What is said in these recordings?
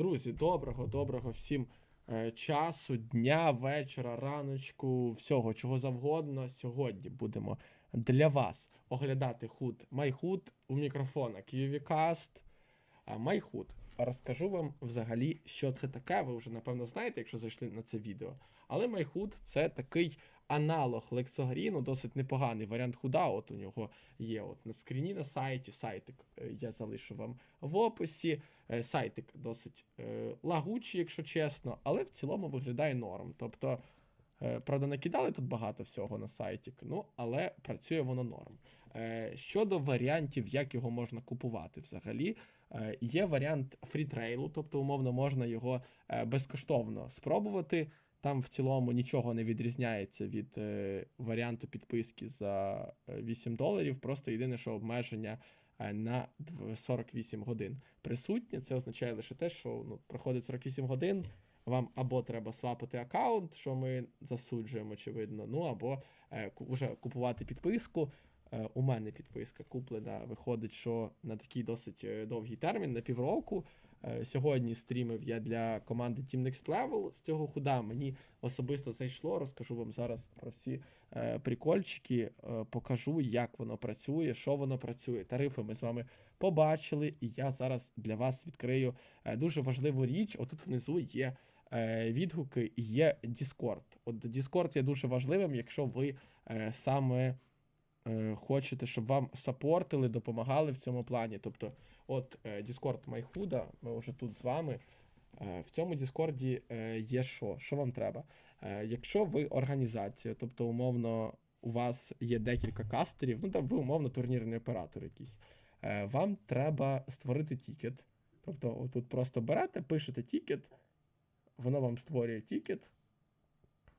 Друзі, доброго, доброго всім е, часу, дня, вечора, раночку, всього, чого завгодно. Сьогодні будемо для вас оглядати худ MyHood у мікрофона QVCast. MyHood. Розкажу вам взагалі, що це таке. Ви вже напевно знаєте, якщо зайшли на це відео. Але MyHood це такий аналог Lexogreenu, досить непоганий варіант худа. От у нього є от на скріні на сайті. Сайтик е, я залишу вам в описі. Е, Сайтик досить е, лагучий, якщо чесно, але в цілому виглядає норм. Тобто, правда, накидали тут багато всього на сайті, ну, але працює воно норм. Щодо варіантів, як його можна купувати взагалі, є варіант фрітрейлу, тобто, умовно, можна його безкоштовно спробувати. Там в цілому нічого не відрізняється від е, варіанту підписки за е, 8 доларів. Просто єдине, що обмеження е, на 48 годин присутнє. Це означає лише те, що ну, проходить 48 годин. Вам або треба свапати аккаунт, що ми засуджуємо, очевидно, ну або е, вже купувати підписку. Е, у мене підписка куплена. Виходить, що на такий досить е, довгий термін, на півроку. Е, Сьогодні стрімив я для команди Team Next Level. З цього худа мені особисто зайшло. Розкажу вам зараз про всі е, прикольчики, е, покажу, як воно працює, що воно працює. Тарифи ми з вами побачили, і я зараз для вас відкрию е, дуже важливу річ. Отут внизу є е, відгуки є Discord. От Discord є дуже важливим, якщо ви е, саме е, хочете, щоб вам сапортили, допомагали в цьому плані. Тобто, от е, Discord MyHuda, ми вже тут з вами. Е, В цьому Діскорді е, є що? Що вам треба? Е, Якщо ви організація, тобто, умовно, у вас є декілька кастерів, ну там ви умовно турнірний оператор якийсь, е, вам треба створити тікет. Тобто, тут просто берете, пишете тікет, воно вам створює тікет,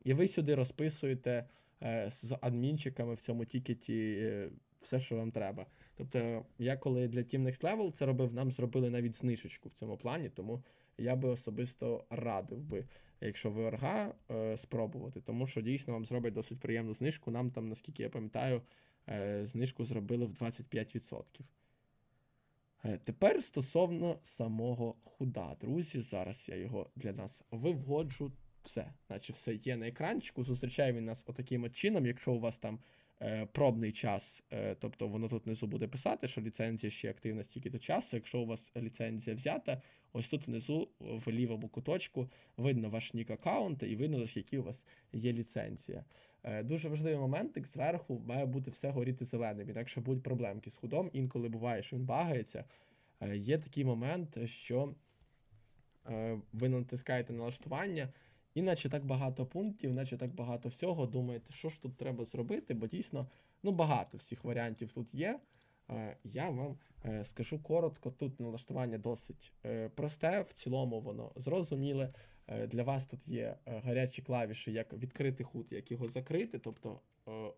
і ви сюди розписуєте е, з адмінчиками в цьому тікеті е, все, що вам треба. Тобто, я коли для Team Next Level це робив, нам зробили навіть знижечку в цьому плані, тому я би особисто радив би, якщо ви орга, е, спробувати, тому що дійсно вам зроблять досить приємну знижку. Нам там, наскільки я пам'ятаю, е, знижку зробили в 25%. Е, Тепер стосовно самого худа, друзі, зараз я його для нас виводжу. Все, наче все є на екранчику. Зустрічає він нас отаким от чином. Якщо у вас там пробний час, е, тобто воно тут внизу буде писати, що ліцензія ще активна стільки до часу. Якщо у вас ліцензія взята, ось тут внизу в лівому куточку видно ваш нік аккаунта і видно, які у вас є ліцензія. Е, дуже важливий моментик, зверху має бути все горіти зеленим, інакше будуть проблемки з худом. Інколи буває, що він багається. Е, є такий момент, що е, ви натискаєте налаштування, і наче так багато пунктів, наче так багато всього. Думаєте, що ж тут треба зробити, бо дійсно ну, багато всіх варіантів тут є. Е, Я вам е, скажу коротко, тут налаштування досить е, просте, в цілому воно зрозуміле. Для вас тут є гарячі клавіші, як відкрити худ, як його закрити. Тобто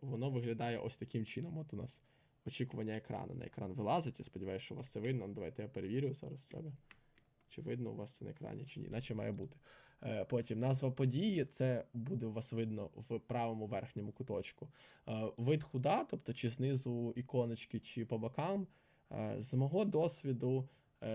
воно виглядає ось таким чином. От у нас очікування екрану. На екран вилазить. Я сподіваюся, що у вас це видно. Ну, Давайте я перевірю зараз себе. Чи видно у вас це на екрані, чи ні, наче має бути. Е, Потім назва події, це буде у вас видно в правому верхньому куточку. Е, Вид худа, тобто чи знизу іконочки, чи по бокам. Е, З мого досвіду,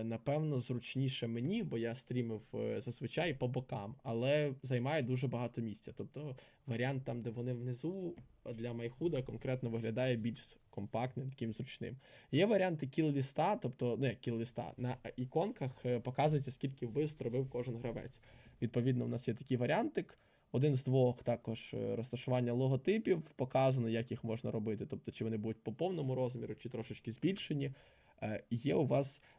напевно, зручніше мені, бо я стрімив е, зазвичай по бокам, але займає дуже багато місця. Тобто варіант там, де вони внизу, для майхуда конкретно виглядає більш компактним, таким зручним. Є варіанти кіл-ліста, тобто, ну як кіл-ліста, на іконках е, показується, скільки вбивств робив кожен гравець. Відповідно, у нас є такий варіантик. Один з двох також е, розташування логотипів показано, як їх можна робити, тобто чи вони будуть по повному розміру, чи трошечки збільшені. Е, Є у вас е,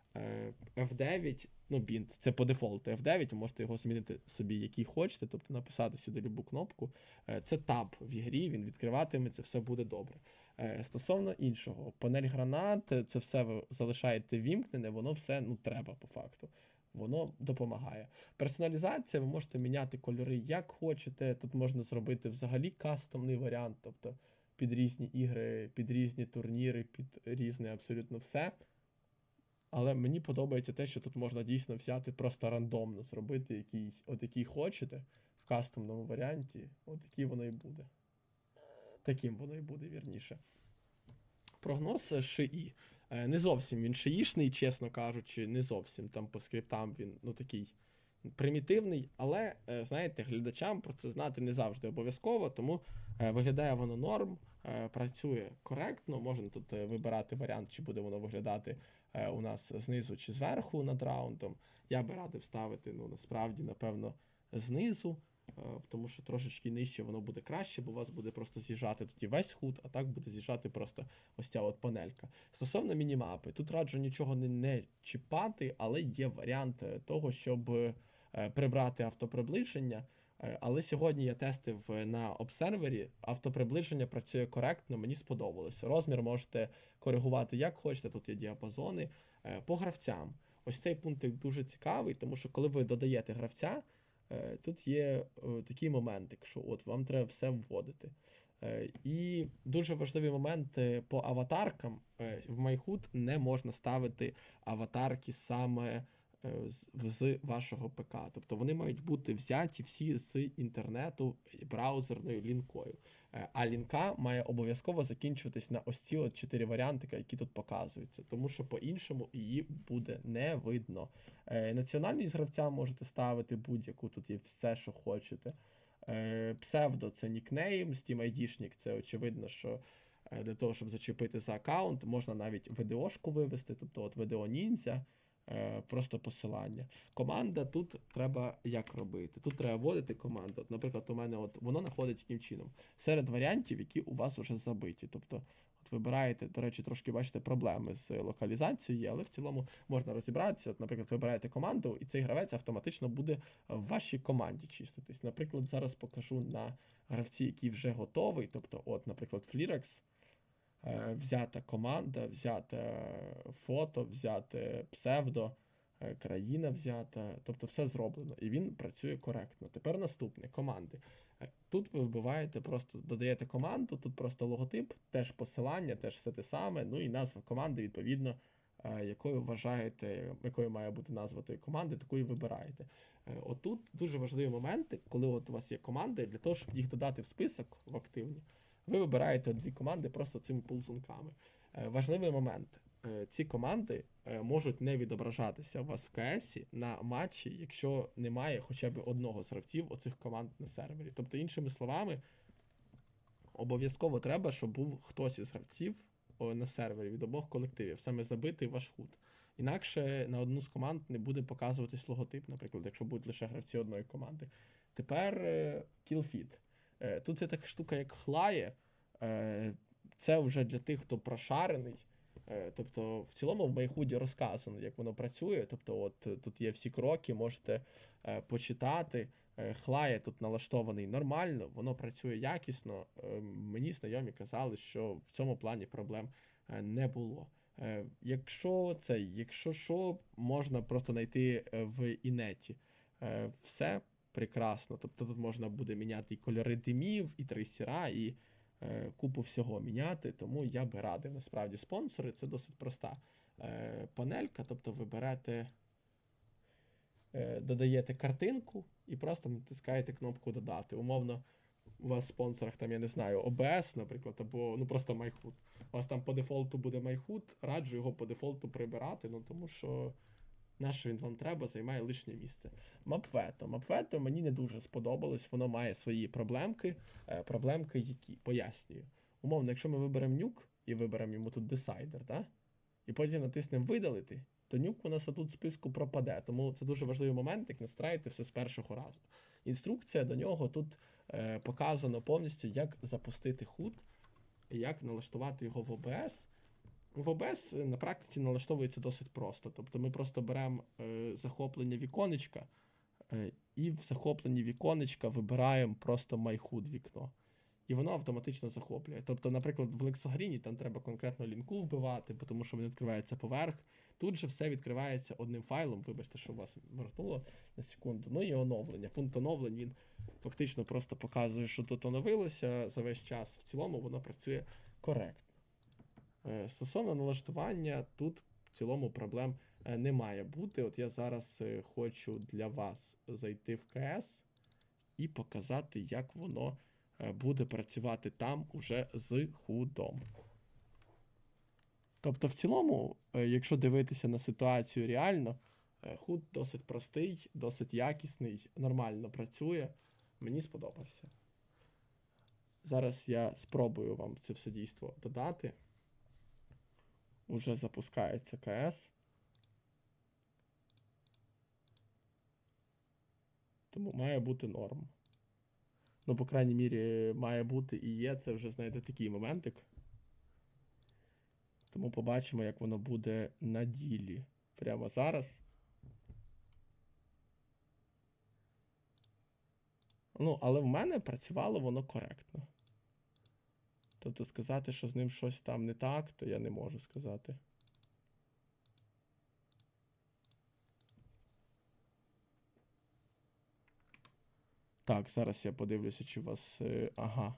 F9, ну, бінт, це по дефолту F9, ви можете його змінити собі, який хочете, тобто написати сюди любу кнопку. Е, Це таб в ігрі, він відкриватиметься, все буде добре. Е, Стосовно іншого, панель гранат, е, це все ви залишаєте вімкнене, воно все ну, треба по факту. Воно допомагає. Персоналізація, ви можете міняти кольори як хочете. Тут можна зробити взагалі кастомний варіант, тобто під різні ігри, під різні турніри, під різне абсолютно все. Але мені подобається те, що тут можна дійсно взяти просто рандомно, зробити який, от який хочете в кастомному варіанті, от який воно і буде. Таким воно і буде, вірніше. Прогноз ШІ. Е, Не зовсім він шиїшний, чесно кажучи, не зовсім там по скриптам він ну такий примітивний, але е, знаєте, глядачам про це знати не завжди обов'язково, тому е, виглядає воно норм, е, працює коректно. Можна тут е, вибирати варіант, чи буде воно виглядати е, у нас знизу чи зверху над раундом. Я би радив ставити, ну насправді, напевно, знизу. е, Тому що трошечки нижче воно буде краще, бо у вас буде просто з'їжджати тоді весь худ, а так буде з'їжджати просто ось ця от панелька. Стосовно мінімапи, тут раджу нічого не, не чіпати, але є варіант е, того, щоб е, прибрати автоприближення. Е, Але сьогодні я тестив е, на обсервері, автоприближення працює коректно, мені сподобалось. Розмір можете коригувати як хочете, тут є діапазони. Е, По гравцям. Ось цей пунктик дуже цікавий, тому що коли ви додаєте гравця, тут є такий моментик, що от вам треба все вводити. І дуже важливий момент по аватаркам. В MyHood не можна ставити аватарки саме з- вашого ПК. Тобто вони мають бути взяті всі з інтернету браузерною лінкою. Е, А лінка має обов'язково закінчуватись на ось ці от чотири варіанти, які тут показуються, тому що по-іншому її буде не видно. Е, Національність гравця можете ставити будь-яку, тут є все, що хочете. Е, Псевдо це нікнейм, Steam ID-шник, це очевидно, що для того, щоб зачепити за аккаунт, можна навіть VDO-шку вивести, тобто от Ninja, е, просто посилання. Команда тут треба як робити? Тут треба вводити команду. От, наприклад, у мене от воно знаходить таким чином. Серед варіантів, які у вас вже забиті. Тобто, от вибираєте, до речі, трошки бачите проблеми з локалізацією, але в цілому можна розібратися. От, наприклад, вибираєте команду, і цей гравець автоматично буде в вашій команді чиститись. Наприклад, зараз покажу на гравці, який вже готовий. Тобто, от, наприклад, е, взята команда, взяте фото, взяте псевдо, е, країна взята, тобто все зроблено, і він працює коректно. Тепер наступне команди. Е, Тут ви вбиваєте, просто додаєте команду, тут просто логотип, теж посилання, теж все те саме, ну і назва команди, відповідно, е, якою вважаєте, якою має бути назва тої команди, такою вибираєте. Е, Отут дуже важливі моменти, коли от у вас є команди, для того, щоб їх додати в список в активні, ви вибираєте дві команди просто цими ползунками. Е, Важливий момент. Е, Ці команди е, можуть не відображатися у вас в КС на матчі, якщо немає хоча б одного з гравців оцих команд на сервері. Тобто, іншими словами, обов'язково треба, щоб був хтось із гравців на сервері від обох колективів, саме забитий ваш худ. Інакше на одну з команд не буде показуватись логотип, наприклад, якщо будуть лише гравці одної команди. Тепер. Е, Тут є така штука, як хлає. Е, Це вже для тих, хто прошарений. Е, Тобто, в цілому в Майхуді розказано, як воно працює. Тобто, от е, тут є всі кроки, можете е, почитати. Е, Хлає тут налаштований нормально, воно працює якісно. Е, Мені знайомі казали, що в цьому плані проблем е, не було. Е, Якщо це, якщо що, можна просто знайти е, в інеті. Е, Все прекрасно. Тобто тут можна буде міняти і кольори димів, і трейсера, і е, купу всього міняти. Тому я би радив насправді спонсори. Це досить проста е, панелька. Тобто ви берете, е, додаєте картинку і просто натискаєте кнопку додати. Умовно, у вас в спонсорах там, я не знаю, OBS, наприклад, або ну просто MyHood. У вас там по дефолту буде MyHood, раджу його по дефолту прибирати, ну тому що на що він вам треба, займає лишнє місце. Мапвето. Мапвето мені не дуже сподобалось, воно має свої проблемки, е, проблемки, які пояснюю. Умовно, якщо ми виберемо нюк і виберемо йому тут десайдер, да? і потім натиснемо видалити, то нюк у нас тут в списку пропаде. Тому це дуже важливий момент, як настраюєте все з першого разу. Інструкція до нього тут е, показано повністю, як запустити худ, як налаштувати його в OBS. В OBS на практиці налаштовується досить просто. Тобто ми просто беремо е, захоплення віконечка е, і в захопленні віконечка вибираємо просто MyHood вікно. І воно автоматично захоплює. Тобто, наприклад, в Lexogriні там треба конкретно лінку вбивати, тому що він відкривається поверх. Тут же все відкривається одним файлом. Вибачте, що у вас моргнуло на секунду. Ну і оновлення. Пункт оновлень він фактично просто показує, що тут оновилося за весь час. В цілому воно працює коректно. Е, Стосовно налаштування, тут в цілому проблем е, не має бути. От я зараз е, хочу для вас зайти в КС і показати, як воно буде працювати там уже з худом. Тобто, в цілому, якщо дивитися на ситуацію реально, худ досить простий, досить якісний, нормально працює. Мені сподобався. Зараз я спробую вам це все дійство додати. Уже запускається КС. Тому має бути норм. Ну, по крайній мірі, має бути і є. Це вже, знаєте, такий моментик. Тому побачимо, як воно буде на ділі. Прямо зараз. Ну, але в мене працювало воно коректно. Тобто сказати, що з ним щось там не так, то я не можу сказати. Так, зараз я подивлюся, чи у вас. е, Ага.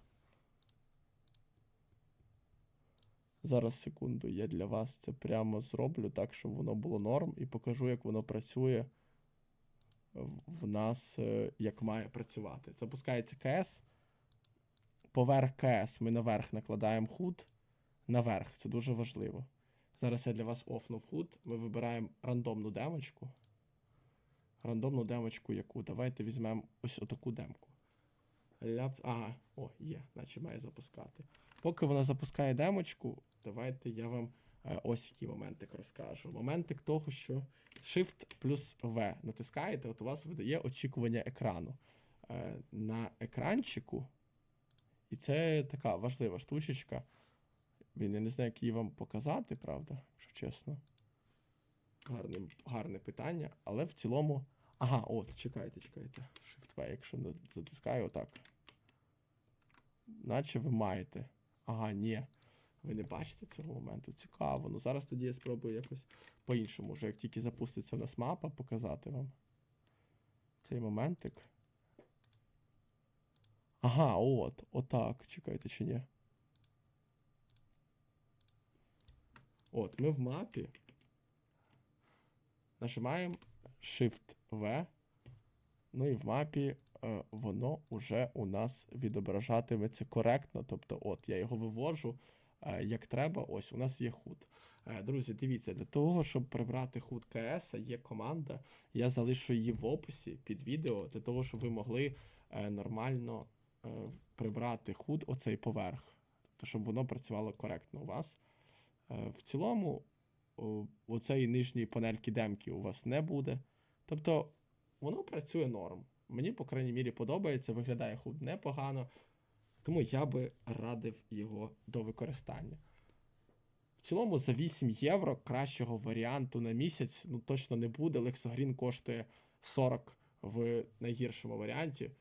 Зараз секунду, я для вас це прямо зроблю так, щоб воно було норм, і покажу, як воно працює в- нас, е, як має працювати. Запускається КС. Поверх КС ми наверх накладаємо худ. Наверх, це дуже важливо. Зараз я для вас офнув худ. Ми вибираємо рандомну демочку. Рандомну демочку яку? Давайте візьмемо ось отаку демку. Ляп... Ага, о, є, наче має запускати. Поки вона запускає демочку, давайте я вам е, ось який моментик розкажу. Моментик того, що Shift плюс V натискаєте, от у вас видає очікування екрану. Е, на екранчику, і це така важлива штучечка. Блін, я не знаю, як її вам показати, правда, якщо чесно. Гарне, гарне питання, але в цілому. Ага, от, чекайте, чекайте. Shift V, якщо затискаю, отак. Наче ви маєте. Ага, ні. Ви не бачите цього моменту. Цікаво. Ну зараз тоді я спробую якось по-іншому. Вже як тільки запуститься в нас мапа, показати вам цей моментик. Ага, от, отак. Чекайте, чи ні. От, ми в мапі нажимаємо Shift-V. Ну і в мапі е, воно вже у нас відображатиметься коректно. Тобто, от, я його вивожу е, як треба. Ось, у нас є худ. Е, друзі, дивіться, для того, щоб прибрати худ КС, є команда. Я залишу її в описі під відео, для того, щоб ви могли е, нормально прибрати худ оцей поверх. Тобто, щоб воно працювало коректно у вас. Е, в цілому, оцеї нижньої панельки демки у вас не буде. Тобто, воно працює норм. Мені, по крайній мірі, подобається, виглядає худ непогано, тому я би радив його до використання. В цілому, за 8 євро кращого варіанту на місяць ну, точно не буде. Lexogrin коштує 40 в найгіршому варіанті.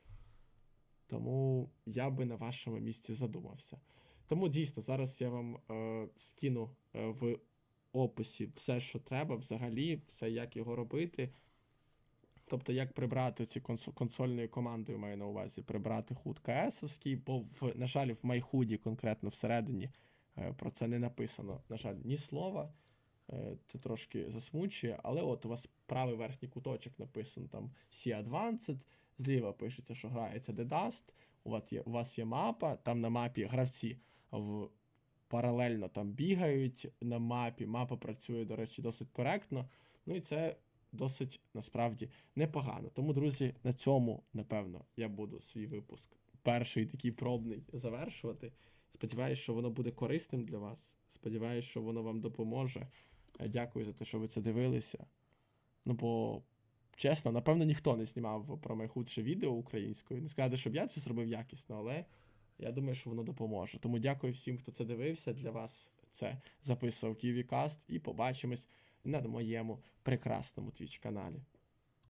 Тому я би на вашому місці задумався. Тому дійсно, зараз я вам е, скину е, в описі все, що треба, взагалі, все, як його робити. Тобто, як прибрати ці консо- консольною командою, маю на увазі, прибрати худ КСовський, бо, в, на жаль, в майхуді конкретно всередині е, про це не написано. На жаль, ні слова. Е, це трошки засмучує, але от у вас правий верхній куточок написано там C Advanced, зліва пишеться, що грається The Dust, у вас є, у вас є мапа, там на мапі гравці в паралельно там бігають на мапі. Мапа працює, до речі, досить коректно. Ну і це досить насправді непогано. Тому, друзі, на цьому, напевно, я буду свій випуск перший такий пробний завершувати. Сподіваюсь, що воно буде корисним для вас. Сподіваюсь, що воно вам допоможе. Дякую за те, що ви це дивилися. Ну, бо, чесно, напевно, ніхто не знімав про найхудше відео українською. Не сказати, щоб я це зробив якісно, але я думаю, що воно допоможе. Тому дякую всім, хто це дивився. Для вас це записував KiwiCast і побачимось на моєму прекрасному твіч каналі.